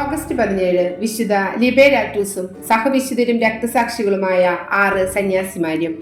August പതിനേഴ് വിശുദ്ധ ലിബേരാറ്റൂസും സഹവിശുദ്ധരും രക്തസാക്ഷികളുമായ ആറ് സന്യാസിമാരും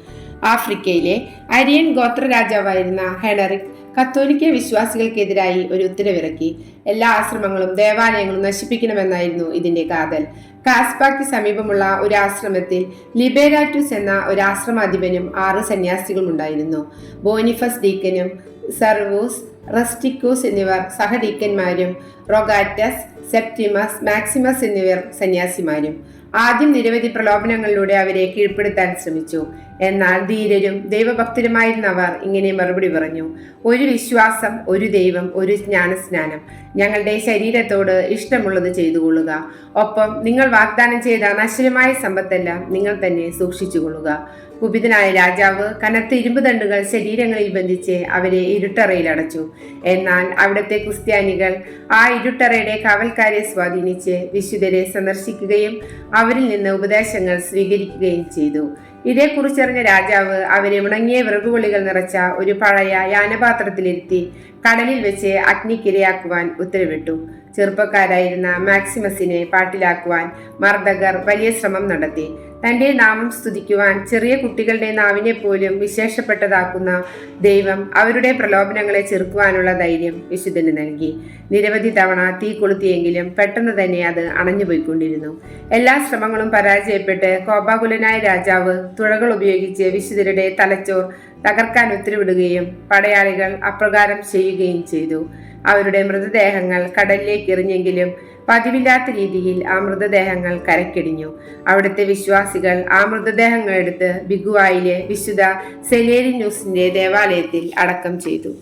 ആഫ്രിക്കയിലെ അരിയൻ ഗോത്ര രാജാവായിരുന്ന ഹെനറിക് കത്തോലിക്ക വിശ്വാസികൾക്കെതിരായി ഒരു ഉത്തരവിറക്കി. എല്ലാ ആശ്രമങ്ങളും ദേവാലയങ്ങളും നശിപ്പിക്കണമെന്നായിരുന്നു ഇതിന്റെ കാതൽ. കാസ്പാക്ക് സമീപമുള്ള ഒരു ആശ്രമത്തിൽ ലിബേരാറ്റൂസ് എന്ന ഒരു ആശ്രമാധിപനും ആറ് സന്യാസികളും ഉണ്ടായിരുന്നു ബോനിഫസ് ഡീക്കനും സർവൂസ് റസ്റ്റിക്കോസ് എന്നിവർ സഹഡീക്കന്മാരും റൊഗാറ്റസ് സെപ്റ്റിമസ് മാക്സിമസ് എന്നിവർ സന്യാസിമാരും. ആദ്യം നിരവധി പ്രലോഭനങ്ങളിലൂടെ അവരെ കീഴ്പ്പെടുത്താൻ ശ്രമിച്ചു. എന്നാൽ ധീരരും ദൈവഭക്തരുമായിരുന്ന അവർ ഇങ്ങനെ മറുപടി പറഞ്ഞു ഒരു വിശ്വാസം ഒരു ദൈവം ഒരു ജ്ഞാനസ്നാനം. ഞങ്ങളുടെ ശരീരത്തോട് ഇഷ്ടമുള്ളത് ചെയ്തുകൊള്ളുക. ഒപ്പം നിങ്ങൾ വാഗ്ദാനം ചെയ്ത നശ്വരമായ സമ്പത്തെല്ലാം നിങ്ങൾ തന്നെ സൂക്ഷിച്ചുകൊള്ളുക. കുപിതനായ രാജാവ് കനത്ത ഇരുമ്പ് ദണ്ടുകൾ ശരീരങ്ങളിൽ ബന്ധിച്ച് അവരെ ഇരുട്ടറയിൽ അടച്ചു. എന്നാൽ അവിടുത്തെ ക്രിസ്ത്യാനികൾ ആ ഇരുട്ടറയുടെ കാവൽക്കാരെ സ്വാധീനിച്ച് വിശുദ്ധരെ സന്ദർശിക്കുകയും അവരിൽ നിന്ന് ഉപദേശങ്ങൾ സ്വീകരിക്കുകയും ചെയ്തു. ഇതേക്കുറിച്ചറിഞ്ഞ രാജാവ് അവരെ ഉണങ്ങിയ വിറകുകൊള്ളികൾ നിറച്ച ഒരു പഴയ യാനപാത്രത്തിലിരുത്തി കടലിൽ വെച്ച് അഗ്നിക്കിരയാക്കുവാൻ ഉത്തരവിട്ടു. ചെറുപ്പക്കാരായിരുന്ന മാക്സിമസിനെ പാട്ടിലാക്കുവാൻ മർദ്ദകർ വലിയ ശ്രമം നടത്തി. തന്റെ നാമം സ്തുതിക്കുവാൻ ചെറിയ കുട്ടികളുടെ നാവിനെ പോലും വിശേഷപ്പെട്ടതാക്കുന്ന ദൈവം അവരുടെ പ്രലോഭനങ്ങളെ ചെറുക്കുവാനുള്ള ധൈര്യം വിശുദ്ധന് നൽകി. നിരവധി തവണ തീ കൊളുത്തിയെങ്കിലും പെട്ടെന്ന് തന്നെ അത് അണഞ്ഞുപോയിക്കൊണ്ടിരുന്നു. എല്ലാ ശ്രമങ്ങളും പരാജയപ്പെട്ട് കോപാകുലനായ രാജാവ് തുഴകൾ ഉപയോഗിച്ച് വിശുദ്ധരുടെ തലച്ചോർ തകർക്കാൻ ഉത്തരവിടുകയും പടയാളികൾ അപ്രകാരം ചെയ്യുകയും ചെയ്തു. അവരുടെ മൃതദേഹങ്ങൾ കടലിലേക്ക് എറിഞ്ഞെങ്കിലും പതിവില്ലാത്ത രീതിയിൽ ആ മൃതദേഹങ്ങൾ കരക്കിടിഞ്ഞു അവിടുത്തെ വിശ്വാസികൾ ആ മൃതദേഹങ്ങൾ എടുത്ത് ബിഗുവായിലെ വിശുദ്ധ സെലേരി ന്യൂസിന്റെ ദേവാലയത്തിൽ അടക്കം ചെയ്തു.